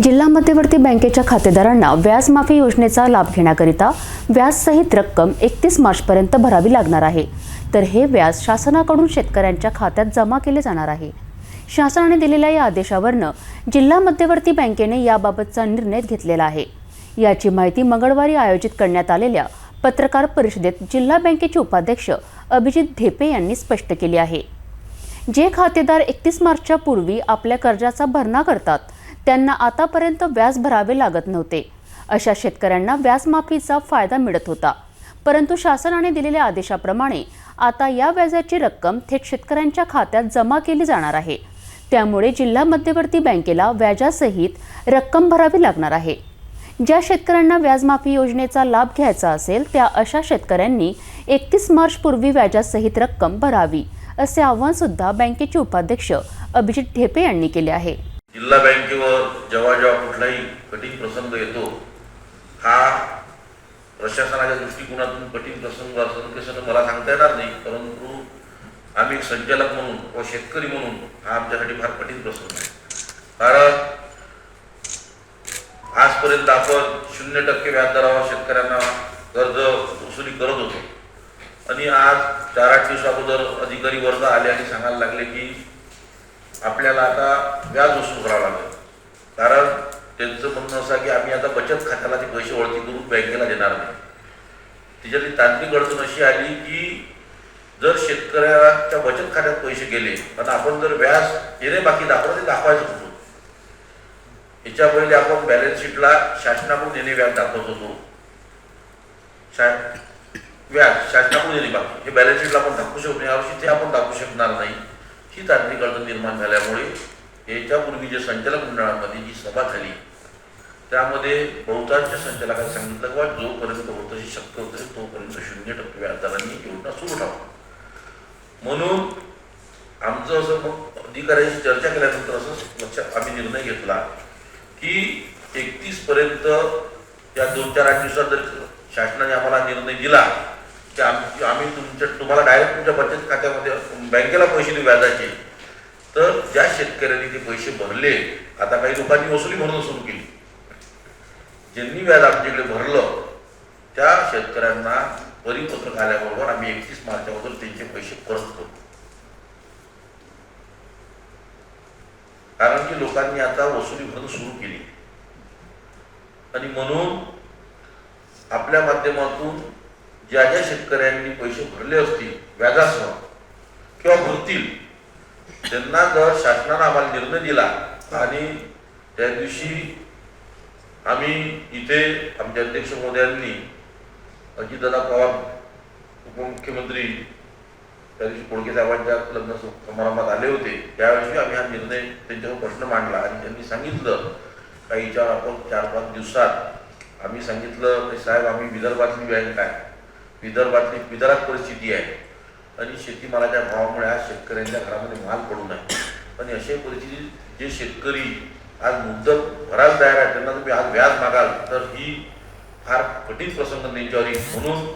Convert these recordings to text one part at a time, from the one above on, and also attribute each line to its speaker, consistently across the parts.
Speaker 1: जिल्हा मध्यवर्ती बँकेच्या खातेदारांना व्याज माफी योजनेचा लाभ घेण्याकरिता व्याजसहित रक्कम एकतीस मार्चपर्यंत भरावी लागणार आहे. तर हे व्याज शासनाकडून शेतकऱ्यांच्या खात्यात जमा केले जाणार आहे. शासनाने दिलेल्या या आदेशावरनं जिल्हा मध्यवर्ती बँकेने याबाबतचा निर्णय घेतलेला आहे. याची माहिती मंगळवारी आयोजित करण्यात आलेल्या पत्रकार परिषदेत जिल्हा बँकेचे उपाध्यक्ष अभिजित ढेपे यांनी स्पष्ट केली आहे. जे खातेदार एकतीस मार्चच्या पूर्वी आपल्या कर्जाचा भरणा करतात त्यांना आतापर्यंत व्याज भरावे लागत नव्हते. अशा शेतकऱ्यांना व्याजमाफीचा फायदा मिळत होता. परंतु शासनाने दिलेल्या आदेशाप्रमाणे आता या व्याजाची रक्कम थेट शेतकऱ्यांच्या खात्यात जमा केली जाणार आहे. त्यामुळे जिल्हा मध्यवर्ती बँकेला व्याजासहित रक्कम भरावी लागणार आहे. ज्या शेतकऱ्यांना व्याजमाफी योजनेचा लाभ घ्यायचा असेल त्या अशा शेतकऱ्यांनी एकतीस मार्चपूर्वी व्याजासहित रक्कम भरावी असे आवाहन सुद्धा बँकेचे उपाध्यक्ष अभिजित ढेपे यांनी केले आहे.
Speaker 2: जिल्हा बँकेवर जेव्हा जेव्हा कुठलाही कठीण प्रसंग येतो हा प्रशासनाच्या दृष्टिकोनातून कठीण प्रसंग असून कसं मला सांगता येणार नाही परंतु आम्ही एक संचालक म्हणून व शेतकरी म्हणून हा आमच्यासाठी फार कठीण प्रसंग आहे. कारण आजपर्यंत आपण शून्य टक्के व्याजदरावर शेतकऱ्यांना कर्ज वसुली करत होतो. आणि आज चार आठ दिवस अगोदर अधिकारी वर्ग आले आणि सांगायला लागले की आपल्याला आता व्याज वसूल करावं लागेल. कारण त्यांचं म्हणणं असं की आम्ही आता बचत खात्याला ते पैसे वळती करून बँकेला देणार नाही. त्याच्यातली तांत्रिक अडचण अशी आली की जर शेतकऱ्याच्या बचत खात्यात पैसे गेले पण आपण जर व्याज येणे बाकी दाखवलं ते दाखवायचं होतो याच्या पहिले आपण बॅलन्स शीटला शासनाकडून येणे व्याज दाखवत होतो. शा व्याज शासनाकडून येणे बाकी हे बॅलन्स शीटला आपण दाखवू शकतो यावर्षी ते आपण दाखवू शकणार नाही. ही तांत्रिक अडचण निर्माण झाल्यामुळे याच्यापूर्वी जे संचालक मंडळामध्ये जी सभा झाली त्यामध्ये बहुतांश संचालकांनी सांगितलं की बा जोपर्यंत होत तशी शक्य होत तोपर्यंत शून्य टक्के व्याजदारांनी योजना सुरू ठेवा. म्हणून आमचं असं मग अधिकाऱ्यांशी चर्चा केल्यानंतर असं लक्षात आम्ही निर्णय घेतला की एकतीस पर्यंत या दोन चार आठ दिवसात जर शासनाने आम्हाला निर्णय दिला की आम- आम्ही तुमच्या तुम्हाला डायरेक्ट तुमच्या बचत खात्यामध्ये बँकेला पैसे देऊ व्याजाचे. तर ज्या शेतकऱ्यांनी ते पैसे भरले आता काही लोकांनी वसुली म्हणून सुरू केली. ज्यांनी व्याज आमच्याकडे भरलं त्या शेतकऱ्यांना परिपत्रक आल्याबरोबर आम्ही एकतीस मार्च अगोदर त्यांचे पैसे परत करू कारण की लोकांनी आता वसुली भरणं सुरू केली. आणि म्हणून आपल्या माध्यमातून ज्या ज्या शेतकऱ्यांनी पैसे भरले असतील व्याजासह किंवा भरतील त्यांना जर शासनानं आम्हाला निर्णय दिला आणि त्या दिवशी आम्ही इथे आमच्या अध्यक्ष महोदयांनी अजितदादा पवार उपमुख्यमंत्री त्या दिवशी कोळके साहेबांच्या लग्न समारंभात आले होते. त्यावेळी आम्ही हा निर्णय त्यांच्यावर प्रश्न मांडला आणि त्यांनी सांगितलं काही याच्यावर आपण चार पाच दिवसात आम्ही सांगितलं की साहेब आम्ही विदर्भातली बँक आहे. विदर्भातली विदर्भात परिस्थिती आहे. आणि शेतीमालाच्या भावामुळे आज शेतकऱ्यांच्या घरामध्ये माल पडू नये. आणि अशा परिस्थितीत जे शेतकरी आज मुद्दत भरायला तयार आहे त्यांना तुम्ही आज व्याज मागाल तर ही फार कठीण प्रसंग त्यांच्यावर येईल म्हणून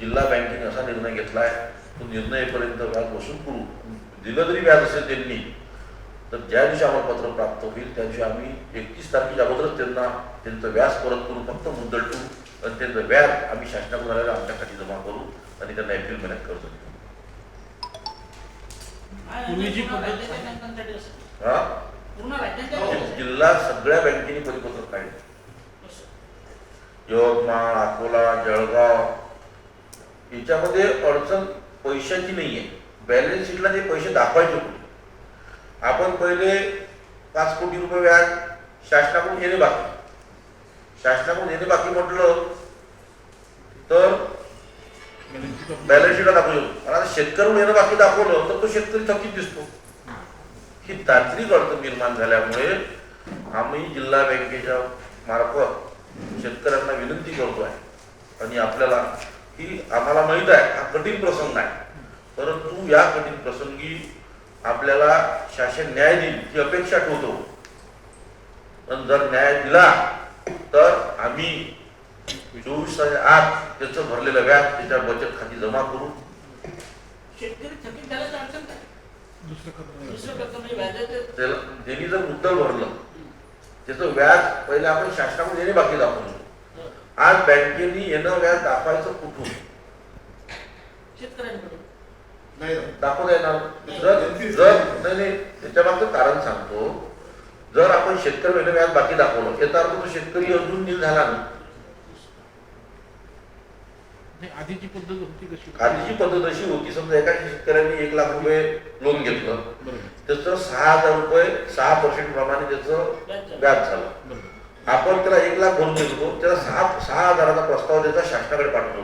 Speaker 2: जिल्हा बँकेने असा निर्णय घेतला आहे. तो निर्णयपर्यंत व्याज वसूल करू. दिलं जरी व्याज असेल त्यांनी तर ज्या दिवशी आम्हाला पत्र प्राप्त होईल त्या दिवशी आम्ही एकतीस तारखेच्या अगोदरच त्यांना त्यांचं व्याज परत करू फक्त मुद्दल ठेवू. आणि त्यांचं व्याज आम्ही शासनाकडून आलेलं आमच्या खाती जमा करू आणि त्यांना एप्रिल महिन्यात कर्ज देऊ हा?
Speaker 3: पूर्ण राज्याच्या
Speaker 2: जि- जिल्हा सगळ्या बँकेने परिपत्रक काढले. यवतमाळ अकोला जळगाव याच्यामध्ये अडचण पैशाची नाही आहे बॅलन्स शीटला ते पैसे दाखवायचे कुठे आपण पहिले पाच कोटी रुपये व्याज शासनाकडून येणे बाकी. शासनाकडून येणे बाकी म्हटलं तर बॅलन्स शीटला दाखवू शकतो आणि आता शेतकरी येणं बाकी दाखवलं तर तो शेतकरी थकीत दिसतो. ही तांत्रिक अडचण निर्माण झाल्यामुळे आम्ही जिल्हा बँकेच्या मार्फत शेतकऱ्यांना विनंती करतो आहे आणि आपल्याला की आम्हाला माहीत आहे हा कठीण प्रसंग आहे. परंतु या कठीण प्रसंगी आपल्याला शासन न्याय देईल ही अपेक्षा ठेवतो. पण जर न्याय दिला तर आम्ही चोवीस आत त्याचं भरलेलं व्याज त्याच्या बचत खाती जमा करू
Speaker 3: शेतकरी थकीत झाल्याचं अडचण काय? दुसरं कर्ज म्हणजे व्याजाचं
Speaker 2: त्याला जर मुद्दल भरलं त्याचं व्याज पहिले आपण शासनाकडून येणे बाकी दाखवलं आज बँकेने येणं व्याज दाखवायचं कुठून? दाखवता येणार. जर जर नाही नाही. त्याच्या मागचं कारण सांगतो. जर आपण शेतकरी येणं व्याज बाकी दाखवलं याचा अर्थ तो शेतकरी अजून नील झाला ना
Speaker 4: नाही, आधीची पद्धत होती कशी?
Speaker 2: आधीची पद्धत अशी होती समजा एका शेतकऱ्यांनी एक लाख रुपये लोन घेतलं
Speaker 4: बरोबर.
Speaker 2: त्याचं सहा हजार रुपये सहा पर्सेंट प्रमाणे त्याचं
Speaker 3: व्याज झालं.
Speaker 2: आपण त्याला एक लाख भरून देतो त्याला सहा सहा हजाराचा प्रस्ताव त्याचा शासनाकडे पाठवतो.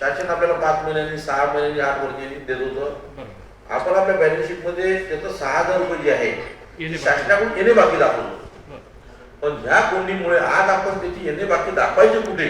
Speaker 2: शासन आपल्याला पाच महिन्यांनी सहा महिन्यांनी आठ महिन्यांनी देत होतं. आपण आपल्या बॅलन्स शीटमध्ये त्याचं सहा हजार रुपये जे आहे. शासनाकडून येणे बाकी दाखवतो. पण ह्या कोंडीमुळे आज आपण त्याची येणे बाकी दाखवायचे कुठे?